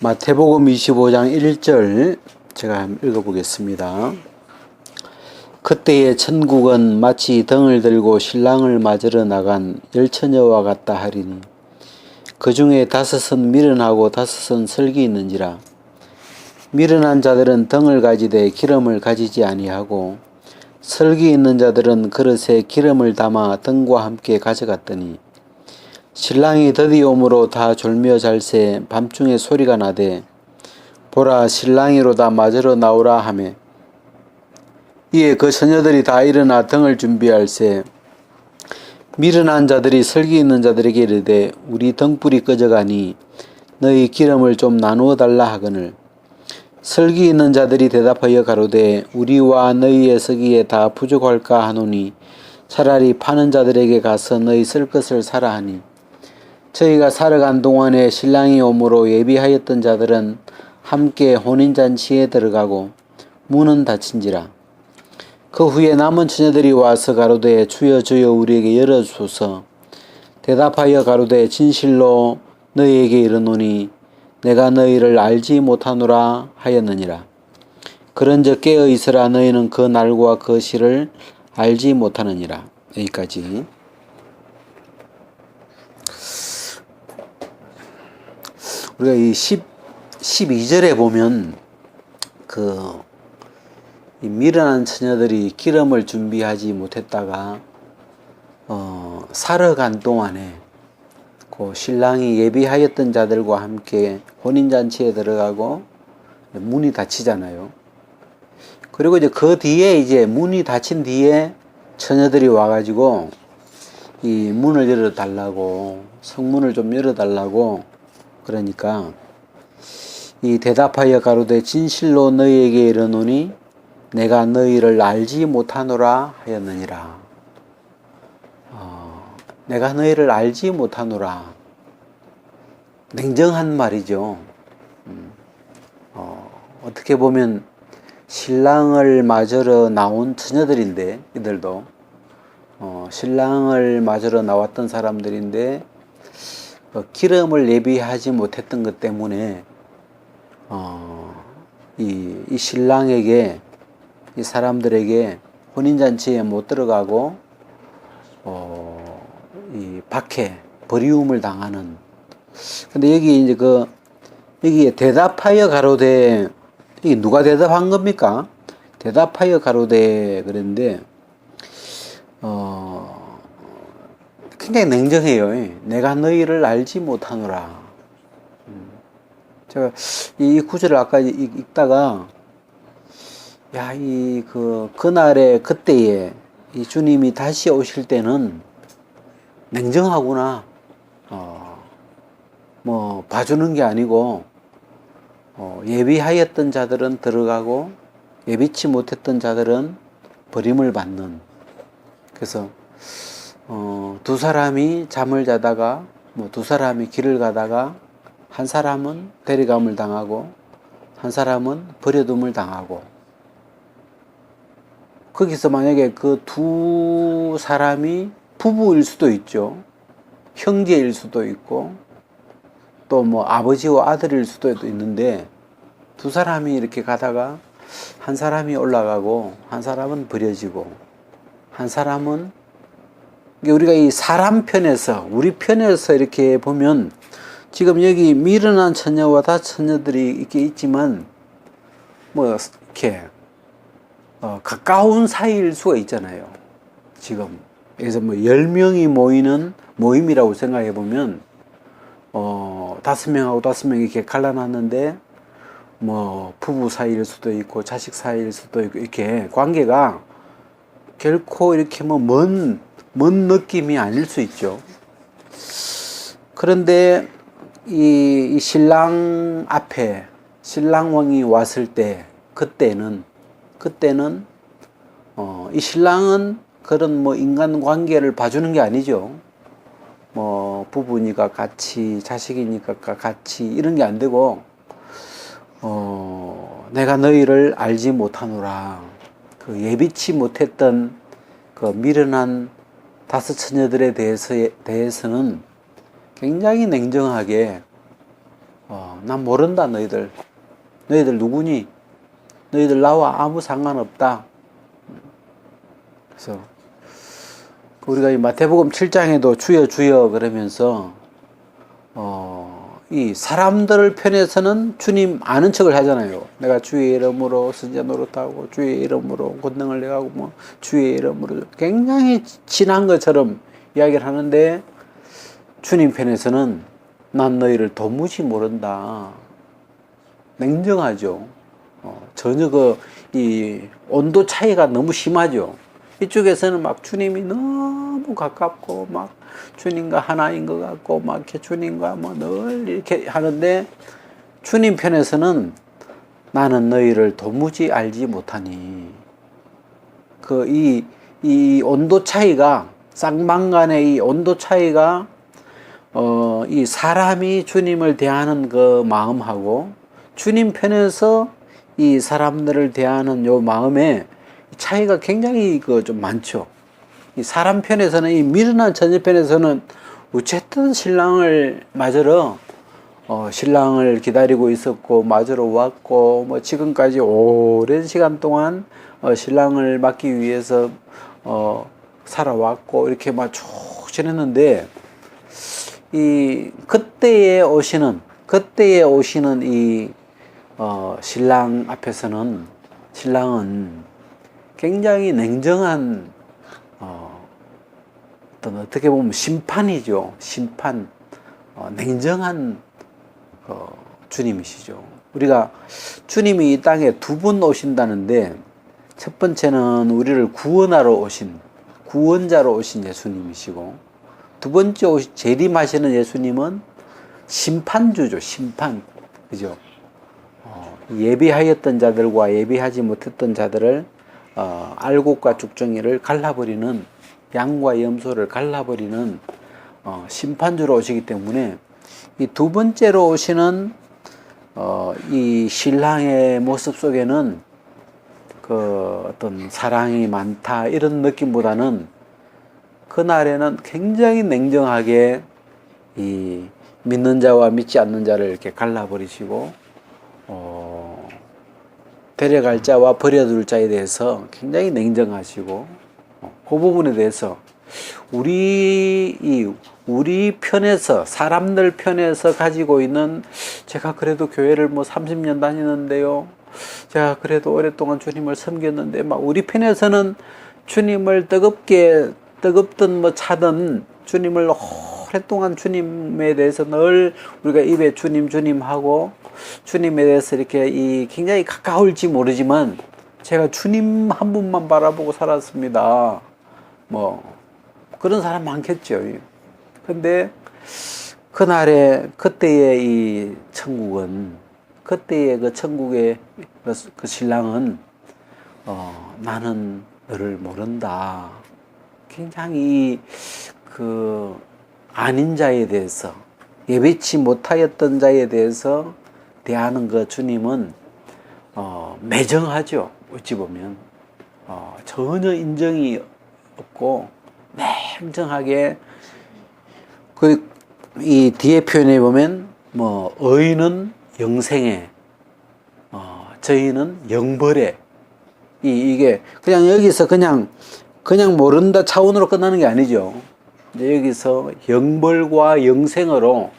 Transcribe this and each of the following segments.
마태복음 25장 1절 제가 한번 읽어보겠습니다. 그때의 천국은 마치 등을 들고 신랑을 맞으러 나간 열처녀와 같다 하리니 그 중에 다섯은 미련하고 다섯은 설기 있는지라 미련한 자들은 등을 가지되 기름을 가지지 아니하고 설기 있는 자들은 그릇에 기름을 담아 등과 함께 가져갔더니 신랑이 오므로 다 졸며 잘새 밤중에 소리가 나되 보라 신랑이로다 맞으러 나오라 하매. 이에 그 처녀들이 다 일어나 등을 준비할새 미련한 자들이 설기 있는 자들에게 이르되 우리 등불이 꺼져가니 너희 기름을 좀 나누어 달라 하거늘. 설기 있는 자들이 대답하여 가로되 우리와 너희의 서기에 다 부족할까 하노니 차라리 파는 자들에게 가서 너희 쓸 것을 사라 하니 저희가 살아간 동안에 신랑이 오므로 예비하였던 자들은 함께 혼인잔치에 들어가고 문은 닫힌지라. 그 후에 남은 처녀들이 와서 가로되 주여 주여 우리에게 열어주소서. 대답하여 가로되 진실로 너희에게 이르노니 내가 너희를 알지 못하노라 하였느니라. 그런즉 깨어 있으라. 너희는 그 날과 그 시를 알지 못하느니라. 여기까지 우리가 이 10, 12절에 보면 그이 미련한 처녀들이 기름을 준비하지 못했다가 어, 살아간 동안에 그 신랑이 예비하였던 자들과 함께 혼인잔치에 들어가고 문이 닫히잖아요. 그리고 이제 그 뒤에 이제 문이 닫힌 뒤에 처녀들이 와가지고 이 문을 열어달라고 성문을 좀 열어달라고 그러니까 이 대답하여 가로되 진실로 너희에게 이르노니 내가 너희를 알지 못하노라 하였느니라. 어, 내가 너희를 알지 못하노라. 냉정한 말이죠. 음, 어, 어떻게 보면 신랑을 맞으러 나온 처녀들인데 이들도 어, 신랑을 맞으러 나왔던 사람들인데 어, 기름을 예비하지 못했던 것 때문에 어, 이, 이 신랑에게 이 사람들에게 혼인잔치에 못 들어가고 어, 이 밖에 버리움을 당하는 근데 여기 이제 그 여기에 대답하여 가로되 이게 누가 대답한 겁니까? 대답하여 가로되 그랬는데 어 굉장히 냉정해요. 내가 너희를 알지 못하노라. 음. 제가 이 구절을 아까 읽다가 야, 이, 그, 그날에, 그때에, 이 주님이 다시 오실 때는 냉정하구나. 어, 뭐, 봐주는 게 아니고, 어, 예비하였던 자들은 들어가고, 예비치 못했던 자들은 버림을 받는. 그래서, 어, 두 사람이 잠을 자다가, 뭐, 두 사람이 길을 가다가, 한 사람은 데려감을 당하고, 한 사람은 버려둠을 당하고, 거기서 만약에 그 두 사람이 부부일 수도 있죠. 형제일 수도 있고, 또 뭐 아버지와 아들일 수도 있는데, 두 사람이 이렇게 가다가 한 사람이 올라가고, 한 사람은 버려지고, 한 사람은, 우리가 이 사람 편에서, 우리 편에서 이렇게 보면, 지금 여기 미련한 처녀와 다 처녀들이 이렇게 있지만, 뭐, 이렇게, 어, 가까운 사이일 수가 있잖아요. 지금. 그래서 뭐 10명이 모이는 모임이라고 생각해 보면, 어, 다섯 명하고 다섯 명이 이렇게 갈라놨는데, 뭐, 부부 사이일 수도 있고, 자식 사이일 수도 있고, 이렇게 관계가 결코 이렇게 뭐 먼, 먼 느낌이 아닐 수 있죠. 그런데 이, 이 신랑 앞에 신랑 왕이 왔을 때, 그때는 그때는 어, 이 신랑은 그런 뭐 인간 관계를 봐주는 게 아니죠. 뭐 부부니까 같이 자식이니까 같이 이런 게 안 되고 어, 내가 너희를 알지 못하노라. 그 예비치 못했던 그 미련한 다섯 처녀들에 대해서 대해서는 굉장히 냉정하게 어, 난 모른다 너희들. 너희들 누구니? 너희들 나와 아무 상관없다. 그래서 우리가 이 마태복음 7장에도 주여 주여 그러면서 어, 이 사람들 편에서는 주님 아는 척을 하잖아요. 내가 주의 이름으로 선자 노릇하고 주의 이름으로 권능을 내가고 뭐 주의 이름으로 굉장히 친한 것처럼 이야기를 하는데 주님 편에서는 난 너희를 도무지 모른다. 냉정하죠. 어, 전혀 그 이 온도 차이가 너무 심하죠. 이쪽에서는 막 주님이 너무 가깝고 막 주님과 하나인 것 같고 막 이렇게 주님과 뭐 늘 이렇게 하는데 주님 편에서는 나는 너희를 도무지 알지 못하니. 그 이 이 온도 차이가 쌍방간의 이 온도 차이가 어 이 사람이 주님을 대하는 그 마음하고 주님 편에서 이 사람들을 대하는 요 마음에 차이가 굉장히 그 좀 많죠. 이 사람 편에서는 이 미련한 처녀 편에서는 어쨌든 신랑을 맞으러 어, 신랑을 기다리고 있었고 맞으러 왔고 뭐 지금까지 오랜 시간 동안 어, 신랑을 맞기 위해서 어, 살아왔고 이렇게 막쭉 지냈는데 이 그때에 오시는 그때에 오시는 이 어, 신랑 앞에서는 신랑은 굉장히 냉정한 어, 어떤 어떻게 보면 심판이죠. 심판, 어, 냉정한 어, 주님이시죠. 우리가 주님이 이 땅에 두분 오신다는데 첫 번째는 우리를 구원하러 오신 구원자로 오신 예수님이시고 두 번째 오신 재림하시는 예수님은 심판주죠. 심판, 그죠? 예비하였던 자들과 예비하지 못했던 자들을 어, 알곡과 죽정이를 갈라버리는 양과 염소를 갈라버리는 어, 심판주로 오시기 때문에 이 두 번째로 오시는 어, 이 신랑의 모습 속에는 그 어떤 사랑이 많다 이런 느낌보다는 그날에는 굉장히 냉정하게 이 믿는 자와 믿지 않는 자를 이렇게 갈라버리시고 어, 데려갈 자와 버려둘 자에 대해서 굉장히 냉정하시고 어, 그 부분에 대해서 우리 이 우리 편에서 사람들 편에서 가지고 있는 제가 그래도 교회를 뭐 30년 다니는데요. 제가 그래도 오랫동안 주님을 섬겼는데 막 우리 편에서는 주님을 뜨겁게 뜨겁든 뭐 차든 주님을 오랫동안 주님에 대해서 늘 우리가 입에 주님 주님 하고 주님에 대해서 이렇게 이 굉장히 가까울지 모르지만 제가 주님 한 분만 바라보고 살았습니다. 뭐 그런 사람 많겠죠. 근데 그날의 그때의 이 천국은 그때의 그 천국의 그, 그 신랑은 어, 나는 너를 모른다. 굉장히 그 아닌 자에 대해서 예배치 못하였던 자에 대해서 대하는 그 주님은 어, 매정하죠. 어찌 보면 어, 전혀 인정이 없고 냉정하게 그 이 뒤에 표현에 보면 뭐 의인은 영생에 어, 저희는 영벌에 이 이게 그냥 여기서 그냥 그냥 모른다 차원으로 끝나는 게 아니죠. 여기서 영벌과 영생으로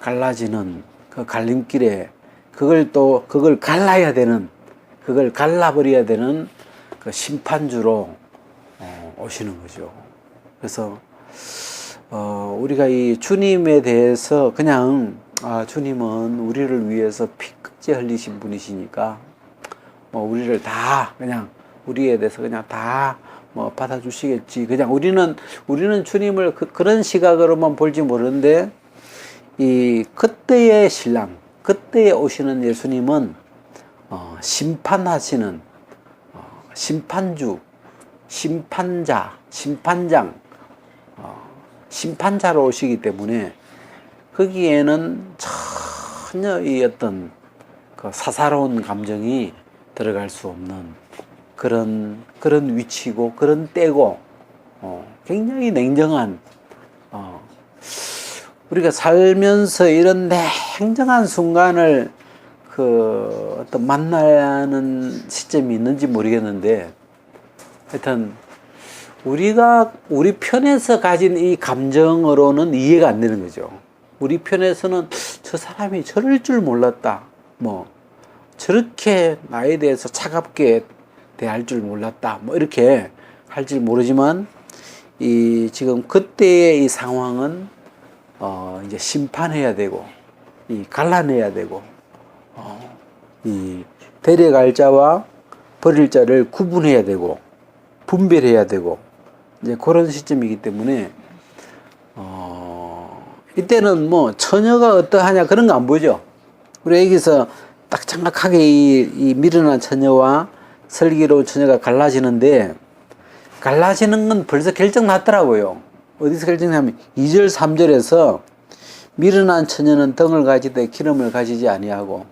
갈라지는 그 갈림길에 그걸 또 그걸 갈라야 되는 그걸 갈라버려야 되는 그 심판주로 어, 오시는 거죠. 그래서 어, 우리가 이 주님에 대해서 그냥 아, 주님은 우리를 위해서 피끝이 흘리신 분이시니까 뭐 우리를 다 그냥 우리에 대해서 그냥 다 뭐 받아주시겠지. 그냥 우리는 우리는 주님을 그, 그런 시각으로만 볼지 모르는데 이 그때의 신랑, 그때에 오시는 예수님은 어, 심판하시는 어, 심판주, 심판자, 심판장, 어, 심판자로 오시기 때문에 거기에는 전혀 이 어떤 그 사사로운 감정이 들어갈 수 없는 그런 그런 위치고 그런 때고 어, 굉장히 냉정한 어, 우리가 살면서 이런 냉정한 순간을 그 어떤 만나는 시점이 있는지 모르겠는데 하여튼 우리가 우리 편에서 가진 이 감정으로는 이해가 안 되는 거죠. 우리 편에서는 저 사람이 저럴 줄 몰랐다. 뭐 저렇게 나에 대해서 차갑게 대할 줄 몰랐다. 뭐 이렇게 할 줄 모르지만 이 지금 그때의 이 상황은 어 이제 심판해야 되고 이 갈라내야 되고 어, 이 데려갈 자와 버릴 자를 구분해야 되고 분별해야 되고 이제 그런 시점이기 때문에 어 이때는 뭐 처녀가 어떠하냐 그런 거 안 보죠. 우리 여기서 딱 정확하게 이, 이 미련한 처녀와 슬기로운 처녀가 갈라지는데 갈라지는 건 벌써 결정 났더라고요. 어디서 결정나면 2절 3절에서 미련한 처녀는 등을 가지되 기름을 가지지 아니하고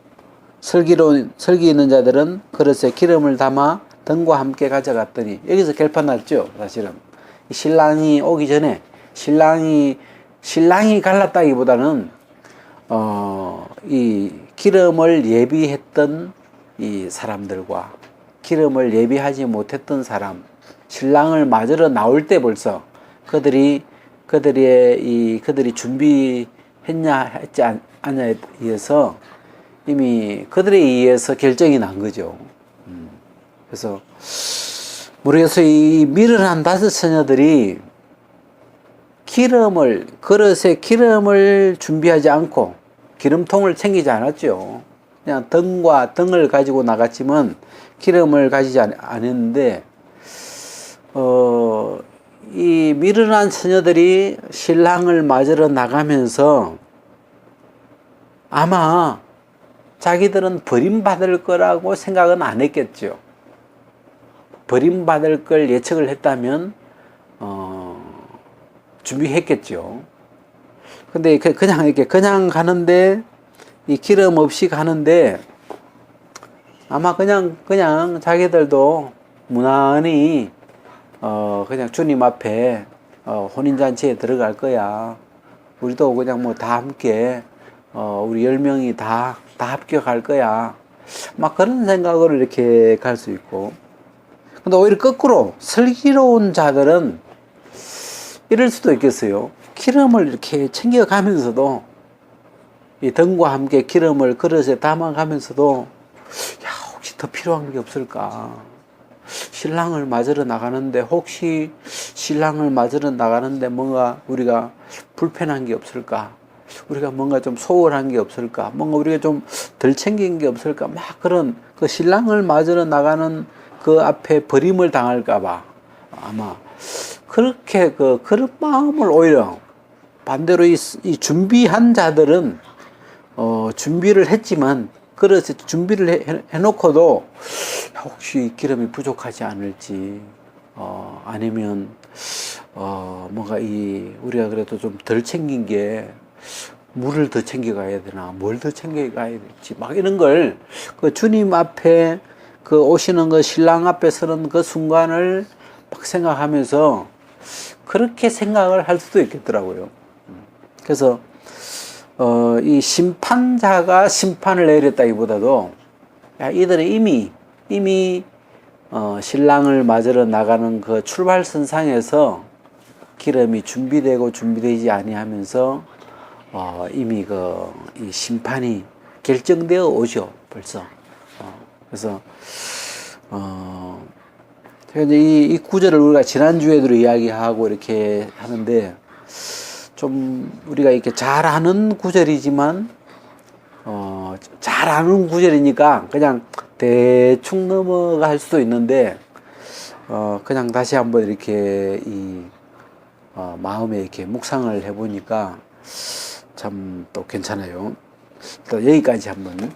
슬기로운 슬기 있는 자들은 그릇에 기름을 담아 등과 함께 가져갔더니 여기서 결판 났죠 사실은 이 신랑이 오기 전에 신랑이 신랑이 갈랐다기보다는 어 이 기름을 예비했던 이 사람들과 기름을 예비하지 못했던 사람 신랑을 맞으러 나올 때 벌써 그들이 그들의 이 그들이 준비했냐 했지 않- 않냐에 의해서 이미 그들에 의해서 결정이 난 거죠. 음. 그래서 모르겠어 이 미련한 다섯 처녀들이 기름을 그릇에 기름을 준비하지 않고 기름통을 챙기지 않았죠. 그냥 등과 등을 가지고 나갔지만 기름을 가지지 않- 않았는데 어, 이 미련한 처녀들이 신랑을 맞으러 나가면서 아마 자기들은 버림받을 거라고 생각은 안 했겠죠. 버림받을 걸 예측을 했다면, 어, 준비했겠죠. 근데 그- 그냥 이렇게 그냥 가는데, 이 기름 없이 가는데, 아마 그냥, 그냥 자기들도 무난히, 어, 그냥 주님 앞에, 어, 혼인잔치에 들어갈 거야. 우리도 그냥 뭐 다 함께, 어, 우리 열 명이 다, 다 합격할 거야. 막 그런 생각으로 이렇게 갈 수 있고. 근데 오히려 거꾸로 슬기로운 자들은 이럴 수도 있겠어요. 기름을 이렇게 챙겨가면서도 이 등과 함께 기름을 그릇에 담아가면서도 더 필요한 게 없을까? 신랑을 맞으러 나가는데 혹시 신랑을 맞으러 나가는데 뭔가 우리가 불편한 게 없을까? 우리가 뭔가 좀 소홀한 게 없을까? 뭔가 우리가 좀 덜 챙긴 게 없을까? 막 그런 그 신랑을 맞으러 나가는 그 앞에 버림을 당할까봐 아마 그렇게 그 그런 마음을 오히려 반대로 이, 이 준비한 자들은 어 준비를 했지만 그래서 준비를 해, 해놓고도 혹시 기름이 부족하지 않을지 어 아니면 어 뭔가 이 우리가 그래도 좀 덜 챙긴 게 물을 더 챙겨가야 되나 뭘 더 챙겨가야 될지 막 이런 걸 그 주님 앞에 그 오시는 그 신랑 앞에 서는 그 순간을 막 생각하면서 그렇게 생각을 할 수도 있겠더라고요. 그래서 어, 이 심판자가 심판을 내렸다기보다도 야, 이들은 이미 이미 어, 신랑을 맞으러 나가는 그 출발선상에서 기름이 준비되고 준비되지 아니하면서 어, 이미 그 이 심판이 결정되어 오죠 벌써. 어, 그래서 어, 이, 이 구절을 우리가 지난 주에도 이야기하고 이렇게 하는데 좀 우리가 이렇게 잘 아는 구절이지만 어, 잘 아는 구절이니까 그냥 대충 넘어갈 수도 있는데 어, 그냥 다시 한번 이렇게 이 어, 마음에 이렇게 묵상을 해보니까 참 또 괜찮아요. 또 여기까지 한번.